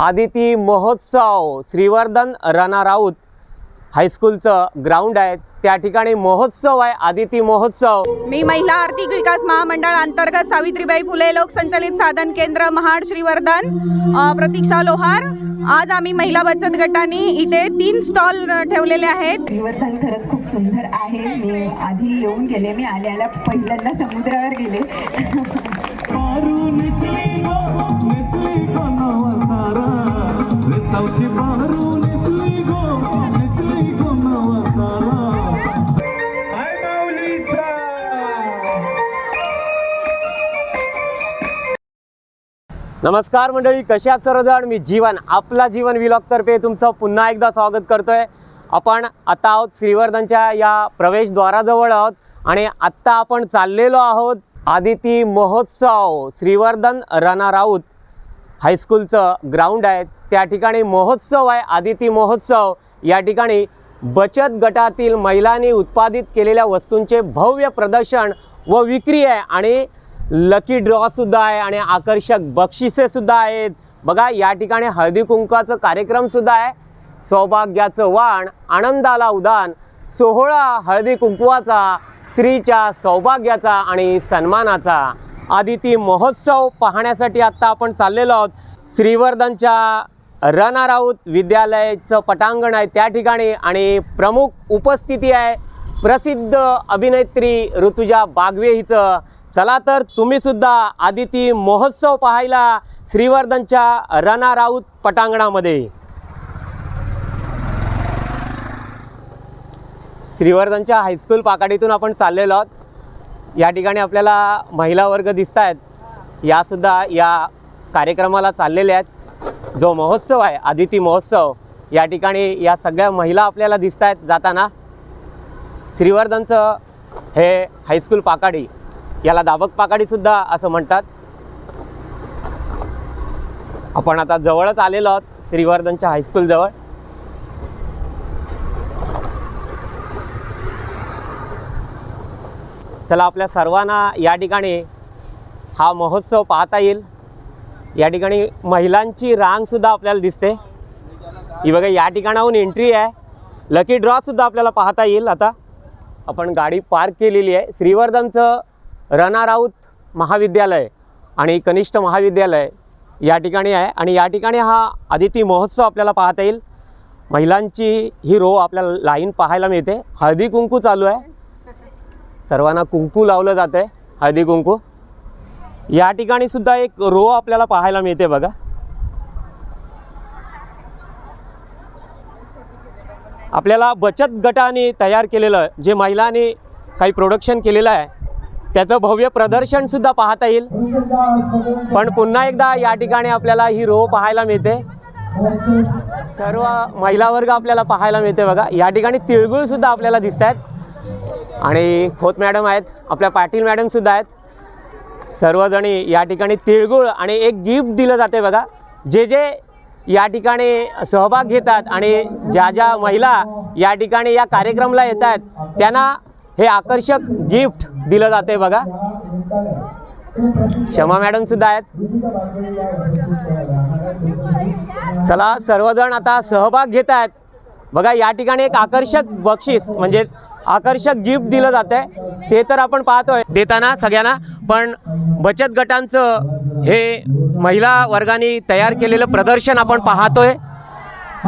आदिती महोत्सव श्रीवर्धन रणा राऊत हायस्कूलचं ग्राउंड आहे. त्या ठिकाणी महोत्सव आहे आदिती महोत्सव. मी महिला आर्थिक विकास महामंडळ अंतर्गत सावित्रीबाई फुले लोकसंचालित साधन केंद्र महाड श्रीवर्धन प्रतीक्षा लोहार. आज आम्ही महिला बचत गटाने इथे तीन स्टॉल ठेवलेले आहेत. श्रीवर्धन खरंच खूप सुंदर आहे. मी आधी येऊन गेले मी आल्याला पहिल्यांदा समुद्रावर गेले. निसली गो निसली गो माऊलीचा नमस्कार मंडळी कशा आहात सर्वजण? मी जीवन आपला जीवन विलॉगतर्फे तुमचं पुन्हा एकदा स्वागत करतोय. आपण आता आहोत श्रीवर्धनच्या या प्रवेशद्वाराजवळ आहोत आणि आत्ता आपण चाललेलो आहोत आदिती महोत्सव श्रीवर्धन रना राऊत हायस्कूलचं ग्राउंड आहे. त्या ठिकाणी महोत्सव आहे. आदिती महोत्सव. या ठिकाणी बचत गटातील महिलांनी उत्पादित केलेल्या वस्तूंचे भव्य प्रदर्शन व विक्री आहे. आणि लकी ड्रॉसुद्धा आहे आणि आकर्षक बक्षिसेसुद्धा आहेत. बघा या ठिकाणी हळदी कुंकाचं कार्यक्रमसुद्धा आहे. सौभाग्याचं वाण आनंदाला उदान सोहळा हळदी कुंकवाचा स्त्रीच्या सौभाग्याचा आणि सन्मानाचा. आदिती महोत्सव पाहण्यासाठी आत्ता आपण चाललेलो आहोत. श्रीवर्धनच्या रणा राऊत विद्यालयाचं पटांगण आहे त्या ठिकाणी आणि प्रमुख उपस्थिती आहे प्रसिद्ध अभिनेत्री ऋतुजा बागवे हिचं. चला तर तुम्हीसुद्धा आदिती महोत्सव पाहायला श्रीवर्धनच्या रणा राऊत पटांगणामध्ये. श्रीवर्धनच्या हायस्कूल पाकाडीतून आपण चाललेलो आहोत. या ठिकाणी आपल्याला महिला वर्ग दिसत आहेत. यासुद्धा या कार्यक्रमाला चाललेल्या आहेत. जो महोत्सव आहे आदिती महोत्सव या ठिकाणी या सगळ्या महिला आपल्याला दिसत आहेत जाताना. श्रीवर्धनचं हे हायस्कूल पाकाडी याला दाबक पाकाडीसुद्धा असं म्हणतात. आपण आता जवळच आलेलो आहोत श्रीवर्धनच्या हायस्कूलजवळ चला आपल्या सर्वांना या ठिकाणी हा महोत्सव पाहता येईल. या ठिकाणी महिलांची रांगसुद्धा आपल्याला दिसते. ही बघा या ठिकाणाहून एंट्री आहे. लकी ड्रॉसुद्धा आपल्याला पाहता येईल आता. आपण गाडी पार्क केलेली आहे. श्रीवर्धनचं रणा राऊत महाविद्यालय आणि कनिष्ठ महाविद्यालय या ठिकाणी आहे. आणि या ठिकाणी हा आदिती महोत्सव आपल्याला पाहता येईल. महिलांची ही रो आपल्याला लाईन पाहायला मिळते. हळदी कुंकू चालू आहे. सर्वांना कुंकू लावलं जातं आहे हळदी कुंकू. या ठिकाणी सुद्धा एक रो आपल्याला पाहायला मिळते बघा. आपल्याला बचत गटाने तयार केलेलं जे महिलांनी काही प्रोडक्शन केलेलं आहे त्याचं भव्य प्रदर्शनसुद्धा पाहता येईल. पण पुन्हा एकदा या ठिकाणी आपल्याला ही रो पाहायला मिळते. सर्व महिला वर्ग आपल्याला पाहायला मिळते बघा. या ठिकाणी तिळगुळसुद्धा आपल्याला दिसत आहेत आणि खोत मॅडम आहेत आपल्या पाटील मॅडमसुद्धा आहेत. सर्वजणी या ठिकाणी तिळगुळ आणि एक गिफ्ट दिलं जाते बघा. जे जे या ठिकाणी सहभाग घेतात आणि ज्या ज्या महिला या ठिकाणी या कार्यक्रमाला येत आहेत त्यांना हे आकर्षक गिफ्ट दिलं जाते बघा. क्षमा मॅडम सुद्धा आहेत. चला सर्वजण आता सहभाग घेत आहेत बघा या ठिकाणी एक आकर्षक बक्षीस म्हणजेच आकर्षक गिफ्ट दिलं जात आहे ते तर आपण पाहतोय. देताना सगळ्यांना पण बचत गटांचं हे महिला वर्गाने तयार केलेलं प्रदर्शन आपण पाहतोय.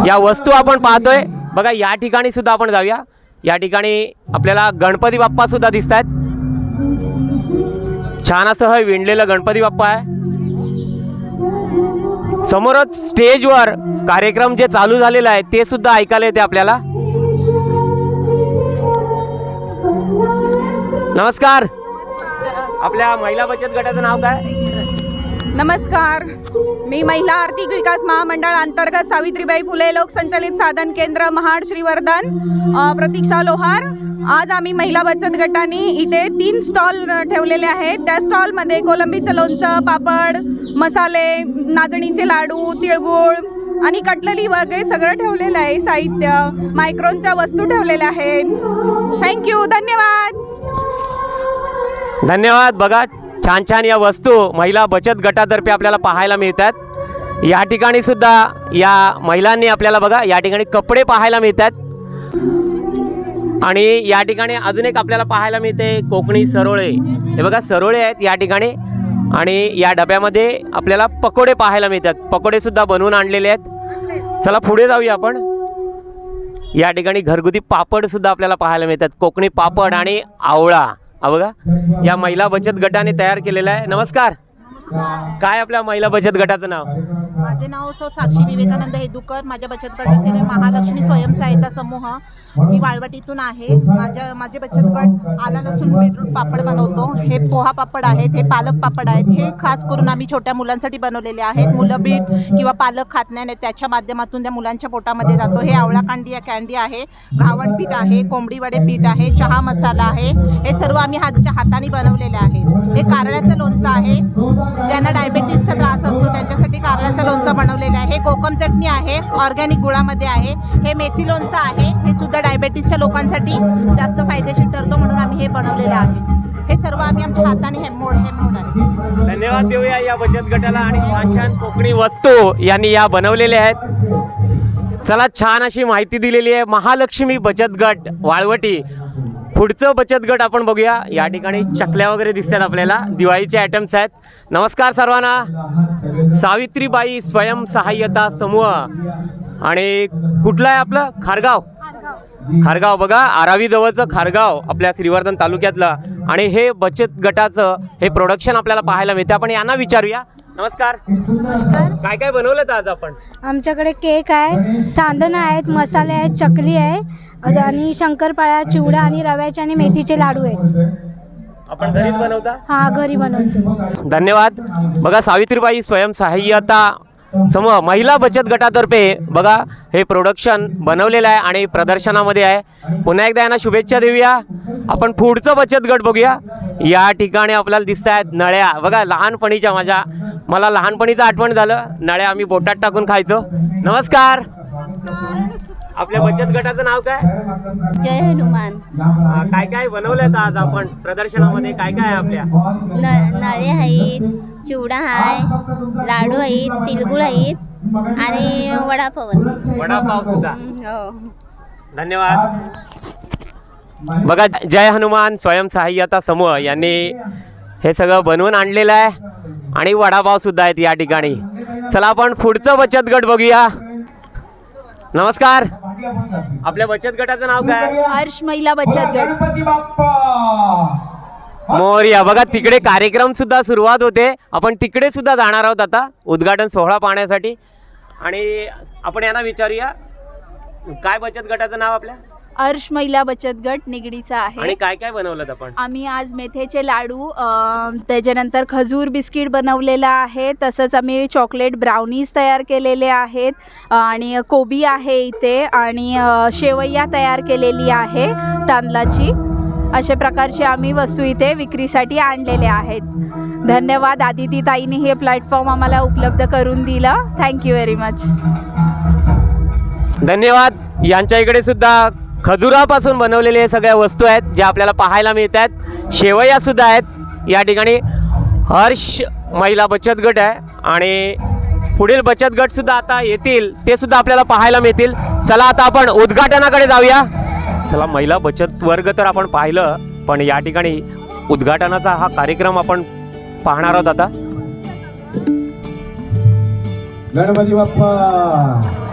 या वस्तू आपण पाहतोय. बघा या ठिकाणी सुद्धा आपण जाऊया. या ठिकाणी आपल्याला गणपती बाप्पा सुद्धा दिसत आहेत छान असं हे विणलेलं गणपती बाप्पा आहे. समोरच स्टेजवर कार्यक्रम जे चालू झालेला आहे ते सुद्धा ऐकायला येते आपल्याला. नमस्कार. आपल्या महिला बचत गटाचं नाव काय? नमस्कार. मी महिला आर्थिक विकास महामंडळ अंतर्गत सावित्रीबाई फुले लोकसंचालित साधन केंद्र महाड श्रीवर्धन प्रतीक्षा लोहार. आज आम्ही महिला बचत गटाने इथे तीन स्टॉल ठेवलेले आहेत. त्या स्टॉलमध्ये कोलंबीचं लोणचं पापड मसाले नाचणीचे लाडू तिळगुळ आणि कटलरी वगैरे सगळं ठेवलेलं आहे. साहित्य मायक्रोनच्या वस्तू ठेवलेल्या आहेत. थँक्यू धन्यवाद. धन्यवाद. बघा छान छान या वस्तू महिला बचत गटातर्फे आपल्याला पाहायला मिळतात. या ठिकाणी सुद्धा या महिलांनी आपल्याला बघा या ठिकाणी कपडे पाहायला मिळतात. आणि या ठिकाणी अजून एक आपल्याला पाहायला मिळते कोकणी सरोळे. हे बघा सरोळे आहेत या ठिकाणी. आणि या डब्यामध्ये आपल्याला पकोडे पाहायला मिळतात. पकोडेसुद्धा बनवून आणलेले आहेत. चला पुढे जाऊया आपण. या ठिकाणी घरगुती पापडसुद्धा आपल्याला पाहायला मिळतात. कोकणी पापड आणि आवळा. बघा या महिला बचत गटाने तयार केलेला आहे. नमस्कार. काय आपल्या महिला बचत गटाचं नाव? माझे नाव सौ साक्षी विवेकानंद हेदुकर. माझ्या बचत गटातील महालक्ष्मी स्वयंसहायता समूह. मी वाळवटीतून आहे. माझ्या माझे बचत गट आला लसूण बीटरूट पापड बनवतो. हे पोहा पापड आहेत हे पालक पापड आहेत. हे खास करून आम्ही छोट्या मुलांसाठी बनवलेले आहेत. मुलं बीट किंवा पालक खात नाही त्याच्या माध्यमातून त्या मुलांच्या पोटामध्ये जातो. हे आवळा कांडी कॅन्डी आहे. घावण पीठ आहे. कोंबडी वडे पीठ आहे. चहा मसाला आहे. हे सर्व आम्ही हातच्या हाताने बनवलेले आहे. हे कारळ्याचं लोणचं आहे. ज्यांना डायबिटीसचा त्रास असतो त्यांच्यासाठी कारल्याचं लोणचं बनवलेलं आहे. कोकम चटणी आहे. ऑर्गॅनिक गुळामध्ये आहे. हे मेथी लोणचं आहे. हे सुद्धा डायबेटीसच्या लोकांसाठी जास्त फायदेशीर ठरतो म्हणून आम्ही हे बनवलेलं आहे. हे सर्व आम्ही आमच्या हाताने हेमोड हेमोड आहे. धन्यवाद देऊया या बचत गटाला आणि छान छान कोकणी वस्तू यांनी या बनवलेल्या आहेत. चला छान अशी माहिती दिलेली आहे. महालक्ष्मी बचत गट वाळवटी. पुढचं बचत गट आपण बघूया. या ठिकाणी चकल्या वगैरे दिसतात आपल्याला. दिवाळीचे आयटम्स आहेत. नमस्कार सर्वांना. सावित्रीबाई स्वयंसहाय्यता समूह. आणि कुठलं आहे आपलं? खारगाव. खारगाव बघा. आरावी जवळचं खारगाव आपल्या श्रीवर्धन तालुक्यातलं. आणि हे बचत गटाचं हे प्रोडक्शन आपल्याला पाहायला मिळते आपण यांना विचारूया. नमस्कार. काय काय बनवलं आज आपण? आमच्याकडे केक आहे सांदनं आहेत मसाले आहेत चकली आहे आणि शंकरपाळ्या चिवडा आणि रव्याचे आणि मेथीचे लाडू आहेत. आपण घरीच बनवता? हा घरी बनवतो. धन्यवाद. बघा सावित्रीबाई स्वयंसहाय्यता समूह महिला बचत गटातर्फे बघा हे प्रोडक्शन बनवलेलं आहे आणि प्रदर्शनामध्ये आहे. पुन्हा एकदा यांना शुभेच्छा देऊया. आपण पुढचं बचत गट बघूया. या ठिकाणी आपल्याला दिसत आहेत नळ्या. बघा लहानपणीच्या माझ्या. मला लहानपणीचं आठवण झालं. नळ्या आम्ही बोटात टाकून खायचो. नमस्कार. आपल्या बचत गटाचं नाव काय? जय हनुमान. अं, काय काय बनवलं आज आपण प्रदर्शनामध्ये? काय काय आहे आपल्या? न नळे आहेत चिवडा आहे लाडू आहेत तिलगुळ आहेत आणि वडापाव. आहे. वडापाव सुद्धा. हो. धन्यवाद. बघा जय हनुमान स्वयंसहाय्यता समूह यांनी हे सगळं बनवून आणलेलं आहे आणि वडापाव सुद्धा आहेत या ठिकाणी. चला आपण पुढचं बचत गट बघूया. नमस्कार. आपल्या बचत गटाचं नाव काय? हर्ष महिला बचत गट. गणपती बाप्पा. मोर्या बघा तिकडे कार्यक्रम सुद्धा सुरुवात होते. आपण तिकडे सुद्धा जाणार आहोत आता उद्घाटन सोहळा पाहण्यासाठी. आणि आपण यांना विचारूया काय बचत गटाचं नाव आपल्या? हर्ष महिला बचत गट निगडीचा आणि आहे काय काय बनवलं आपण? आम्ही आज मेथेचे लाडू अ, त्याच्यानंतर खजूर बिस्किट बनवलेलं आहे. तसंच आम्ही चॉकलेट ब्राउनीज तयार केलेले आहेत. अ, आणि कोबी आहे इथे आणि अ, शेवया तयार केलेली आहे तांदळाची. अशा प्रकारचे आम्ही वस्तू इथे विक्रीसाठी आणलेले आहेत. धन्यवाद आदिती ताईने हे प्लॅटफॉर्म आम्हाला उपलब्ध करून दिलं. थँक्यू व्हेरी मच धन्यवाद. यांच्या इकडे सुद्धा खजुरापासून बनवलेले सगळ्या वस्तू आहेत ज्या आपल्याला पाहायला मिळतात शेवया सुद्धा आहेत. या ठिकाणी हर्ष महिला बचत गट आहे आणि पुढील बचत गट सुद्धा आता येतील ते सुद्धा आपल्याला पाहायला मिळतील. चला आता आपण उद्घाटनाकडे जाऊया. चला महिला बचत वर्ग तर आपण पाहिलं पण या ठिकाणी उद्घाटनाचा हा कार्यक्रम आपण पाहणार आहोत आता. गणपती बाप्पा!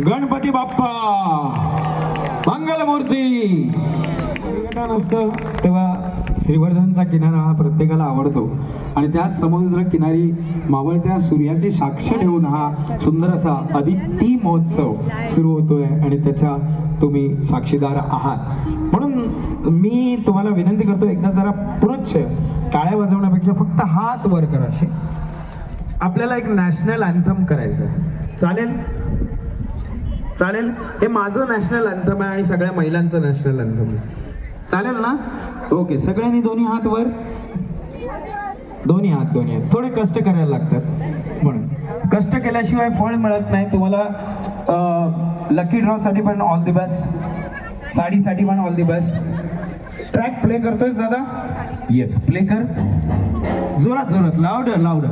गणपती बाप्पा! मंगलमूर्ती! पर्यटन असतं तेव्हा श्रीवर्धनचा किनारा हा प्रत्येकाला आवडतो. आणि त्या समुद्र किनारी मावळत्या सूर्याची साक्ष ठेवून हा सुंदर असा अदिती महोत्सव सुरू होतोय आणि त्याच्या तुम्ही साक्षीदार आहात. म्हणून मी तुम्हाला विनंती करतो एकदा जरा पुनच्छ टाळ्या वाजवण्यापेक्षा फक्त हात वर करा असे. आपल्याला एक नॅशनल अँथम करायचं आहे चालेल? चालेल? हे माझं नॅशनल अँथम आहे आणि सगळ्या महिलांचं नॅशनल अँथम आहे. चालेल ना? ओके सगळ्यांनी दोन्ही हात वर. दोन्ही हात दोन्ही हात. थोडे कष्ट करायला लागतात. म्हणून. कष्ट केल्याशिवाय फळ मिळत नाही. तुम्हाला लकी ड्रॉसाठी पण ऑल दी बेस्ट साडीसाठी पण all the best track play करतोय दादा? येस प्ले कर. जोरात जोरात. लावड लावड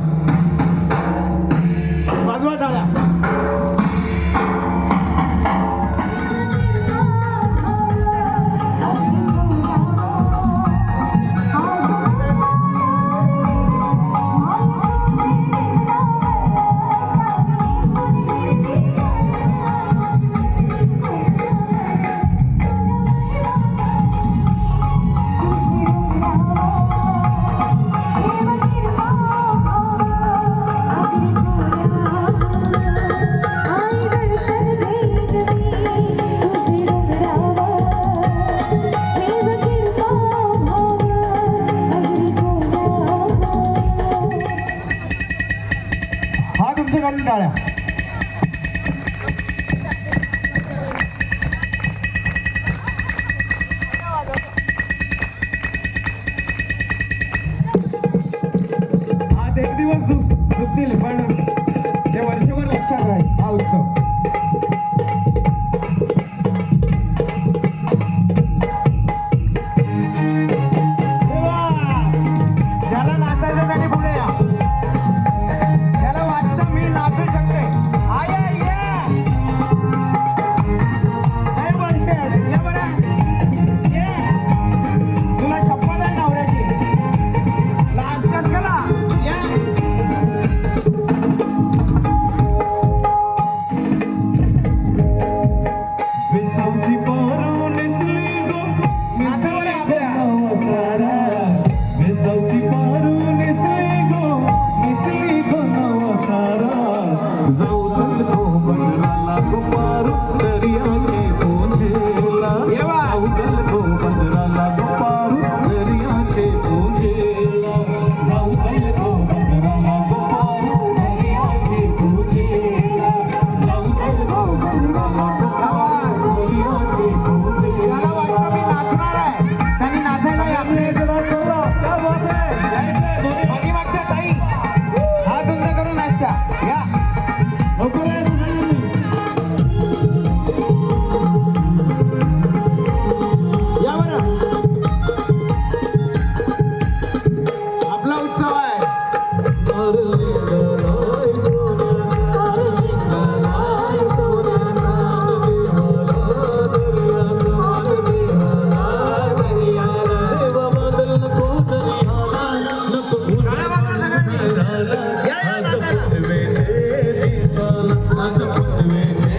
हात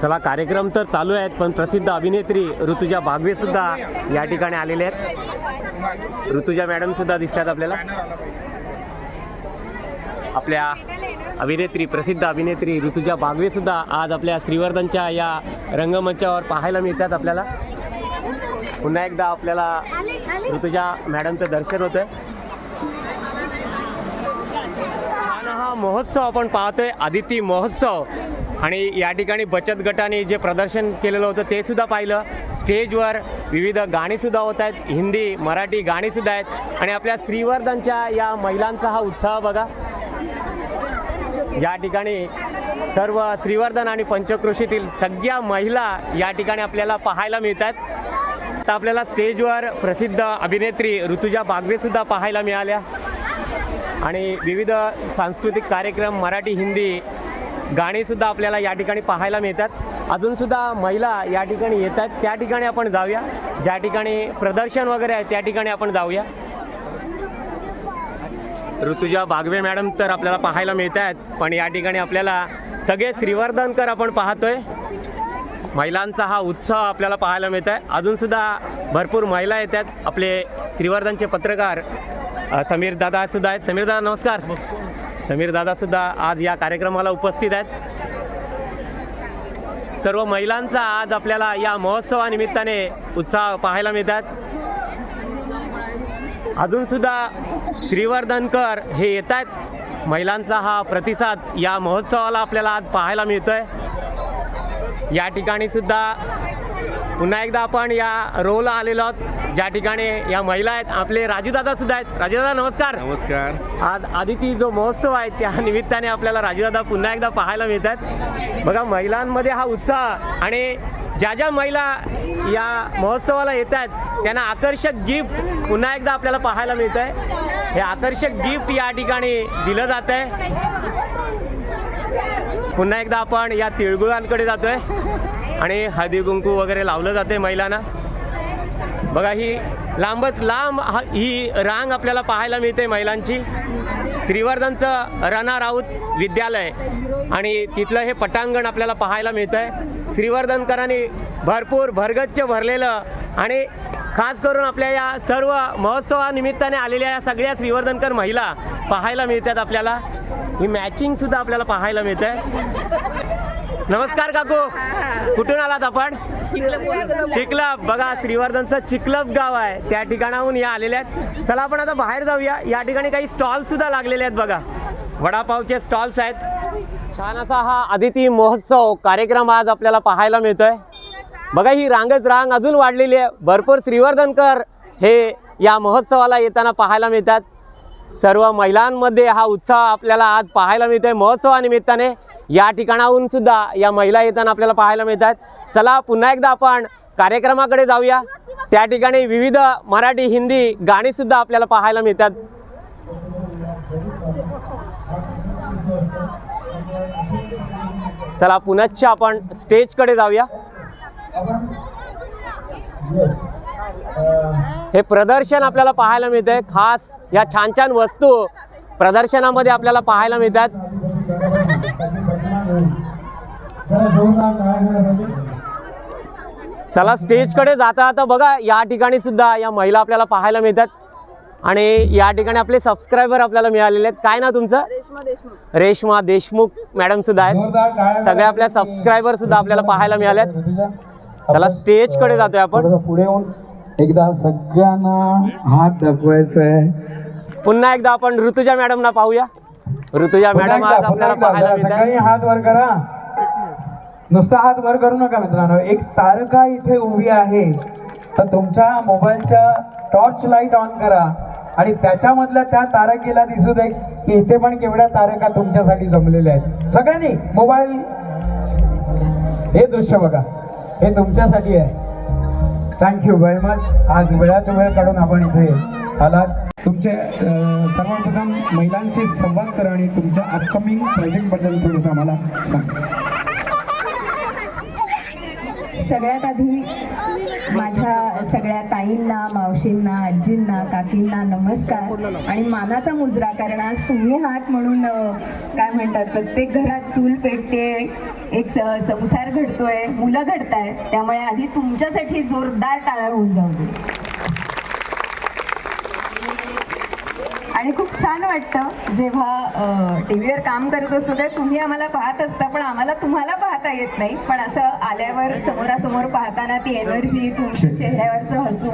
चला कार्यक्रम तर चालू आहेत पण प्रसिद्ध अभिनेत्री ऋतुजा बागवे सुद्धा या ठिकाणी आलेले आहेत. ऋतुजा मॅडम सुद्धा दिसतात आपल्याला. आपल्या अभिनेत्री प्रसिद्ध अभिनेत्री ऋतुजा बागवे सुद्धा आज आपल्या श्रीवर्धनच्या या रंगमंचावर पाहायला मिळतात आपल्याला. पुन्हा एकदा आपल्याला ऋतुजा मॅडमचं दर्शन होतंय. हा महोत्सव आपण पाहतोय आदिती महोत्सव. आणि या ठिकाणी बचत गटाने जे प्रदर्शन केलेलं होतं ते सुद्धा पाहिलं. स्टेजवर विविध गाणीसुद्धा होत आहेत हिंदी मराठी गाणीसुद्धा आहेत. आणि आपल्या श्रीवर्धनच्या या महिलांचा हा उत्साह बघा. या ठिकाणी सर्व श्रीवर्धन आणि पंचकृषीतील सगळ्या महिला या ठिकाणी आपल्याला पाहायला मिळतात तर आपल्याला स्टेजवर प्रसिद्ध अभिनेत्री ऋतुजा बागवेसुद्धा पाहायला मिळाल्या. आणि विविध सांस्कृतिक कार्यक्रम मराठी हिंदी गाणीसुद्धा आपल्याला या ठिकाणी पाहायला मिळतात. अजूनसुद्धा महिला या ठिकाणी येतात त्या ठिकाणी आपण जाऊया. ज्या ठिकाणी प्रदर्शन वगैरे आहे त्या ठिकाणी आपण जाऊया. ऋतुजा बागवे मॅडम तर आपल्याला पाहायला मिळत आहेत. पण या ठिकाणी आपल्याला सगळे श्रीवर्धनकर आपण पाहतोय. महिलांचा हा उत्साह आपल्याला पाहायला मिळत आहे. अजूनसुद्धा भरपूर महिला येतात आपले श्रीवर्धनचे पत्रकार समीर दादा सुद्धा आहेत. समीर दादा नमस्कार. समीर दादा सुद्धा आज या कार्यक्रमाला उपस्थित आहेत. सर्व महिलांचा आज आपल्याला या महोत्सवानिमित्ताने उत्साह पाहायला मिळतात. अजूनसुद्धा श्रीवर्धनकर हे येत आहेत. महिलांचा हा प्रतिसाद या महोत्सवाला आपल्याला आज पाहायला मिळतोय. या ठिकाणी सुद्धा पुन्हा एकदा आपण या रोला आलेलो आहोत. ज्या ठिकाणी या महिला आहेत आपले राजूदादा सुद्धा आहेत. राजूदादा नमस्कार. नमस्कार. आज आदिती जो महोत्सव आहे त्या निमित्ताने आपल्याला राजूदादा पुन्हा एकदा पाहायला मिळतात बघा महिलांमध्ये हा उत्साह आणि ज्या ज्या महिला या महोत्सवाला येत आहेत त्यांना आकर्षक गिफ्ट पुन्हा एकदा आपल्याला पाहायला मिळत आहे हे आकर्षक गिफ्ट या ठिकाणी दिलं जात आहे पुन्हा एकदा आपण या तिळगुळांकडे जातोय. आणि हळदी कुंकू वगैरे लावलं जाते महिलांना. बघा ही लांबच लांब हा- ही रांग आपल्याला पाहायला मिळते महिलांची. श्रीवर्धनचं रणा राऊत विद्यालय आणि तिथलं हे पटांगण आपल्याला पाहायला मिळतं आहे श्रीवर्धनकरांनी भरपूर भरगच्च भरलेलं आणि खास करून आपल्या या सर्व महोत्सवानिमित्ताने आलेल्या या सगळ्या श्रीवर्धनकर महिला पाहायला मिळतात आपल्याला. ही मॅचिंगसुद्धा आपल्याला पाहायला मिळतं आहे नमस्कार काकू. कुठून आलात आपण? चिखलप बघा श्रीवर्धनचं चिखलप गाव आहे. त्या ठिकाणाहून या आलेल्या आहेत. चला आपण आता बाहेर जाऊया. या ठिकाणी काही स्टॉल सुद्धा लागलेले आहेत बघा. वडापावचे स्टॉल्स आहेत. छान असा हा अदिती महोत्सव कार्यक्रम आज आपल्याला पाहायला मिळतोय. बघा ही रांगच रांग अजून वाढलेली आहे. भरपूर श्रीवर्धनकर हे या महोत्सवाला येताना पाहायला मिळतात. सर्व महिलांमध्ये हा उत्साह आपल्याला आज पाहायला मिळतोय महोत्सवानिमित्ताने. या ठिकाणाहून सुद्धा या महिला येताना आपल्याला पाहायला मिळतात चला पुन्हा एकदा आपण कार्यक्रमाकडे जाऊया. त्या ठिकाणी विविध मराठी हिंदी गाणीसुद्धा आपल्याला पाहायला मिळतात. चला पुनश्च आपण स्टेजकडे जाऊया. हे प्रदर्शन आपल्याला पाहायला मिळतंय. खास या छान छान वस्तू प्रदर्शनामध्ये आपल्याला पाहायला मिळतात. चला स्टेजकडे जाता जाता बघा या ठिकाणी सुद्धा या महिला आपल्याला पाहायला मिळतात. आणि या ठिकाणी आपले सबस्क्रायबर आपल्याला मिळालेले आहेत. काय ना तुमचं? रेश्मा देशमुख. मॅडम सुद्धा आहेत. सगळ्या आपल्या सबस्क्रायबर सुद्धा आपल्याला पाहायला मिळाल्यात चला स्टेजकडे जातोय आपण. पुढे येऊन एकदा सगळ्यांना हात दाखवायचा आहे पुन्हा एकदा आपण ऋतुजा मॅडमना पाहूया. ऋतुजा मॅडम आज आपल्याला पाहायला मिळतात. सगळ्यांनी हात वर करा. नुसता हात वर करू नका मित्रांनो. एक तारका इथे उभी आहे. तर तुमच्या मोबाईलच्या टॉर्च लाइट ऑन करा. आणि त्याच्यामधल्या त्या तारकेला दिसू दे की इथे पण केवढ्या तारका तुमच्यासाठी जमलेल्या आहेत. सगळ्यांनी मोबाईल. हे दृश्य बघा. हे तुमच्यासाठी आहे. थँक्यू व्हेरी मच आज वेळात वेळ काढून आपण इथे आलात. तुमचे सर्वप्रथम महिलांशी संवाद करा आणि तुमच्या अपकमिंग प्रोजेक्टबद्दल थोडंसं आम्हाला सांगा. सगळ्यात आधी माझ्या सगळ्या ताईंना मावशींना आजींना काकींना नमस्कार. आणि मानाचा मुजरा कारण आज तुम्ही हात म्हणून काय म्हणतात प्रत्येक घरात चूल पेटते एक स- संसार घडतोय मुलं घडताय त्यामुळे आधी तुमच्यासाठी जोरदार टाळ्या होऊन जाऊ दे. आणि खूप छान वाटतं. जेव्हा टी व्हीवर काम करत असतो तर तुम्ही आम्हाला पाहत असता पण आम्हाला तुम्हाला पाहता येत नाही. पण असं आल्यावर समोरासमोर पाहताना ती एनर्जी तुमच्या चेहऱ्यावरचं हसू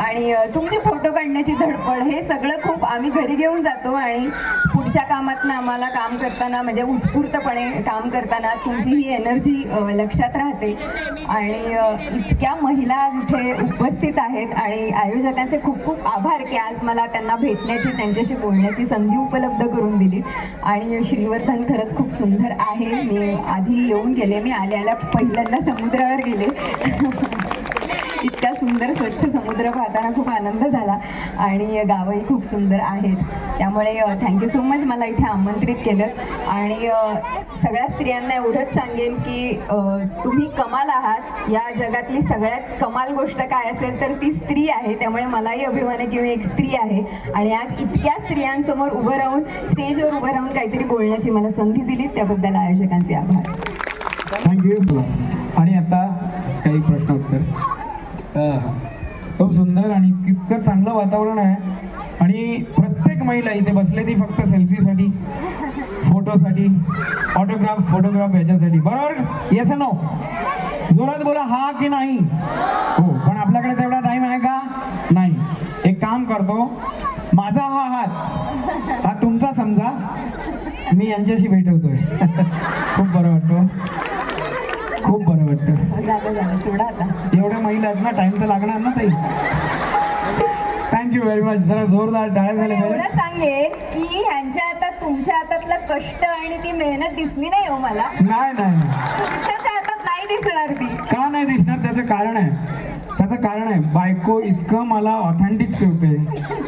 आणि तुमचे फोटो काढण्याची धडपड हे सगळं खूप आम्ही घरी घेऊन जातो आणि पुढच्या कामातनं आम्हाला काम करताना म्हणजे उत्स्फूर्तपणे काम करताना तुमची ही एनर्जी लक्षात राहते. आणि इतक्या महिला आज इथे उपस्थित आहेत आणि आयोजकांचे खूप खूप आभार की आज मला त्यांना भेटण्याची त्यांच्याशी बोलण्याची संधी उपलब्ध करून दिली. आणि श्रीवर्धन खरंच खूप सुंदर आहे. मी आधी येऊन गेले मी आल्याला पहिल्यांदा समुद्रावर गेले. सुंदर स्वच्छ समुद्र पाहताना खूप आनंद झाला आणि गावही खूप सुंदर आहेच त्यामुळे थँक्यू सो मच मला इथे आमंत्रित केलं. आणि सगळ्या स्त्रियांना एवढंच सांगेन की तुम्ही कमाल आहात. या जगातली सगळ्यात कमाल गोष्ट काय असेल तर ती स्त्री आहे. त्यामुळे मलाही अभिमान आहे की मी एक स्त्री आहे. आणि आज इतक्या स्त्रियांसमोर उभं राहून स्टेजवर उभं राहून काहीतरी बोलण्याची मला संधी दिली. त्याबद्दल आयोजकांचे आभार. थँक्यू आणि आता काही प्रश्न उत्तर. खूप सुंदर आणि तितकं चांगलं वातावरण आहे. आणि प्रत्येक महिला इथे बसले ती फक्त सेल्फीसाठी फोटोसाठी ऑटोग्राफ फोटोग्राफ याच्यासाठी. बरोबर? येस नो जोरात बोला हा की नाही? हो पण आपल्याकडे तेवढा टाइम आहे का? नाही. एक काम करतो माझा हा हात हा तुमचा समजा मी यांच्याशी भेटवतोय. खूप बरं वाटतं. खूप बरं वाटतं. झालं झालं सोडा आता. एवढ्या महिला आहेत ना टाइम तर लागणार ना ताई? थँक्यू व्हेरी मच जरा जोरदार एवढं पाहिजे सांगेन की ह्यांच्या हातात तुमच्या हातातलं कष्ट आणि ती मेहनत दिसली नाही हो मला. नाही हातात नाही दिसणार ती. का नाही दिसणार? त्याचं कारण आहे. त्याचं कारण आहे बायको इतकं मला ऑथेंटिक ठेवते.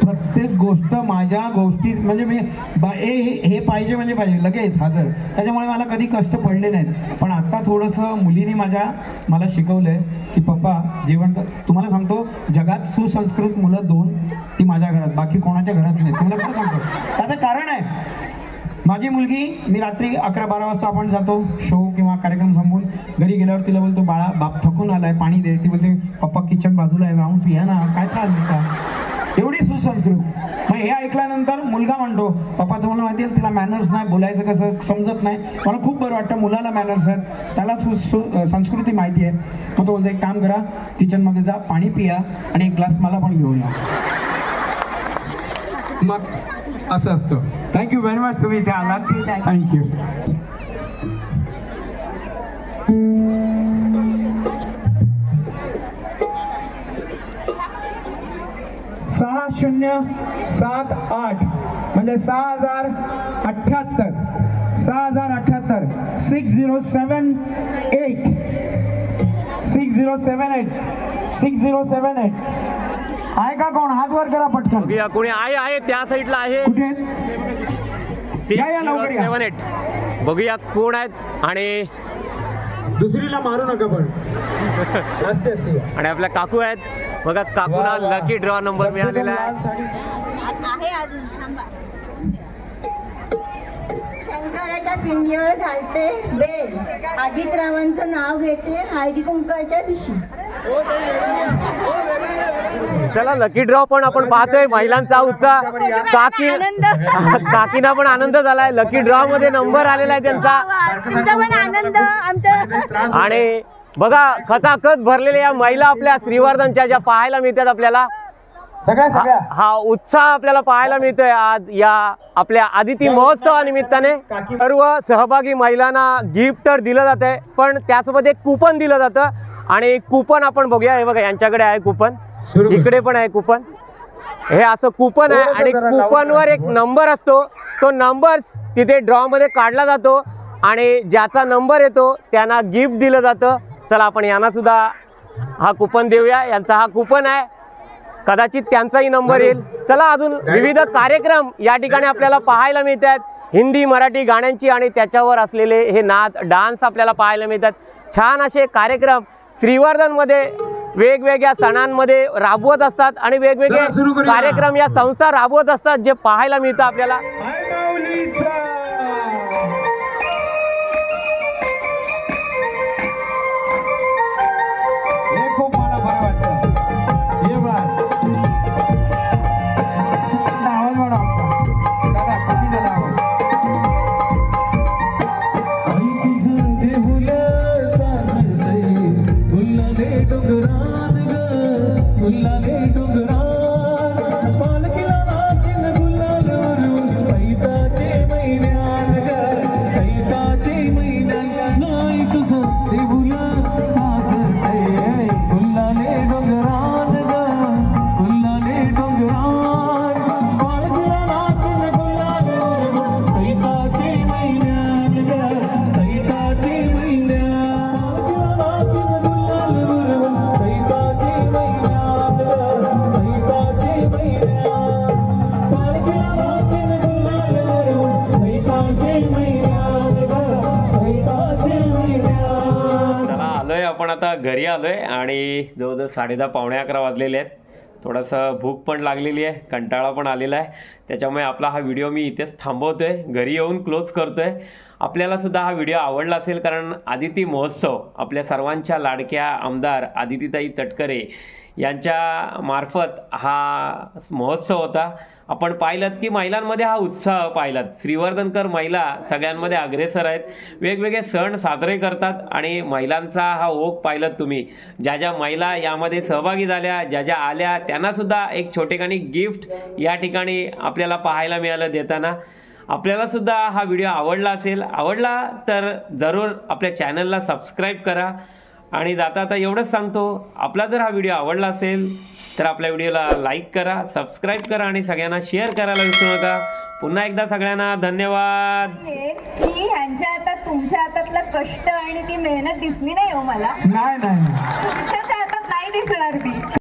प्रत्येक गोष्ट माझ्या गोष्टी म्हणजे मी बा ए हे- हे पाहिजे म्हणजे पाहिजे लगेच हजर. त्याच्यामुळे मला कधी कष्ट पडले नाहीत. पण आत्ता थोडंसं मुलीने माझ्या मला शिकवलं आहे की पप्पा जेवण तुम्हाला सांगतो जगात सुसंस्कृत मुलं दोन ती माझ्या घरात बाकी कोणाच्या घरात नाही. तुम्हाला काय सांगतो. त्याचं कारण आहे माझी मुलगी मी रात्री अकरा बारा वाजता आपण जातो शो किंवा कार्यक्रम संपून घरी गेल्यावर तिला बोलतो बाळा बाप थकून आलाय पाणी दे. ती बोलते पप्पा किचन बाजूला आहे जाऊन पिया ना काय त्रास देता? एवढी सुसंस्कृत मग हे ऐकल्यानंतर मुलगा म्हणतो पप्पा तुम्हाला माहिती आहे तिला मॅनर्स नाही बोलायचं कसं समजत नाही. मला खूप बरं वाटतं मुलाला मॅनर्स आहेत. त्याला सु संस्कृती माहिती आहे. मग तो बोलतो एक काम करा किचनमध्ये जा पाणी पिया आणि एक ग्लास मला पण घेऊन या. मग असं असतं. थँक्यू व्हेरी मच तुम्ही इथे आलात. थँक्यू सहा शून्य सात आठ म्हणजे सहा हजार अठ्ठ्याहत्तर सहा हजार अठ्ठ्याहत्तर six zero seven eight six zero seven eight six zero seven eight आहे का कोण? हात वर करा पटकन. बघूया कोणी आहे आहे त्या साईडला आहे. कुठे आहेत? सिक्स या, या, झिरो लवकर या. सेवन एट बघूया कोण आहेत आणि दुसरीला मारू नका पण. असते असते. आणि आपल्या काकू आहेत. बघा काकूला लकी ड्रॉ नंबर मिळालेला आहे. आहे अजून थांबा. शंकराच्या पिंडीवर घालते बेल. अजितरावांचं नाव घेते हळदी कुंकाच्या दिवशी. चला लकी ड्रॉ पण आपण पाहतोय. महिलांचा उत्साह. काकी काकीना पण आनंद झालाय. लकी ड्रॉ मध्ये नंबर आलेला आहे त्यांचा. आणि बघा खचाखच भरलेल्या या महिला आपल्या श्रीवर्धनच्या ज्या पाहायला मिळतात आपल्याला. सगळ्या सगळ्या. हा हा उत्साह आपल्याला पाहायला मिळतोय आज या आपल्या आदिती महोत्सवानिमित्ताने सर्व सहभागी महिलांना गिफ्ट तर दिलं जात आहे पण त्यासोबत एक कुपन दिलं जातं. आणि कुपन आपण बघूया. हे बघा यांच्याकडे आहे कुपन. इकडे पण आहे कुपन हे असं कुपन आहे. आणि जरा लावून कुपनवर एक नंबर असतो. तो नंबर तिथे ड्रॉमध्ये काढला जातो. आणि ज्याचा नंबर येतो त्यांना गिफ्ट दिलं जातं. चला आपण यांना सुद्धा हा कुपन देऊया. यांचा हा कुपन आहे. कदाचित त्यांचाही नंबर येईल. चला अजून विविध कार्यक्रम या ठिकाणी आपल्याला पाहायला मिळतात. हिंदी मराठी गाण्यांची आणि त्याच्यावर असलेले हे नाच डान्स आपल्याला पाहायला मिळतात. छान असे कार्यक्रम श्रीवर्धनमध्ये वेगवेगळ्या सणांमध्ये राबवत असतात आणि वेगवेगळे. कार्यक्रम या संस्था राबवत असतात जे पाहायला मिळतं आपल्याला. साडेदहा साडे दहा पावणे अकरा वाजलेले आहेत. थोडंसं भूक पण लागलेली आहे कंटाळा पण आलेला आहे. त्याच्यामुळे आपला हा व्हिडिओ मी इथेच थांबवतो आहे घरी येऊन क्लोज करतो आहे आपल्यालासुद्धा हा व्हिडिओ आवडला असेल कारण आदिती महोत्सव आपल्या सर्वांच्या लाडक्या आमदार आदितीताई तटकरे यांच्या मार्फत हा महोत्सव होता. आपण पाहिलं की महिलांमध्ये हा उत्साह पाहिलात. श्रीवर्धनकर महिला सगळ्यांमध्ये अग्रेसर आहेत. वेगवेगळे सण साजरे करतात आणि महिलांचा हा ओघ पाहिलात तुम्ही. ज्या ज्या महिला यामध्ये सहभागी झाल्या ज्या ज्या आल्या त्यांनासुद्धा एक छोटेखानी गिफ्ट या ठिकाणी आपल्याला पाहायला मिळालं देताना. आपल्यालासुद्धा हा व्हिडिओ आवडला असेल. आवडला तर जरूर आपल्या चॅनलला सबस्क्राईब करा. आणि जाता आता एवढंच सांगतो आपला जर हा व्हिडिओ आवडला असेल तर आपल्या व्हिडिओला लाईक करा सबस्क्राईब करा आणि सगळ्यांना शेअर करायला विसरू नका. पुन्हा एकदा सगळ्यांना धन्यवाद. की ह्यांच्या हातात तुमच्या हातातलं कष्ट आणि ती मेहनत दिसली नाही हो मला. नाही नाही पुरुषाच्या हातात नाही दिसणार ती.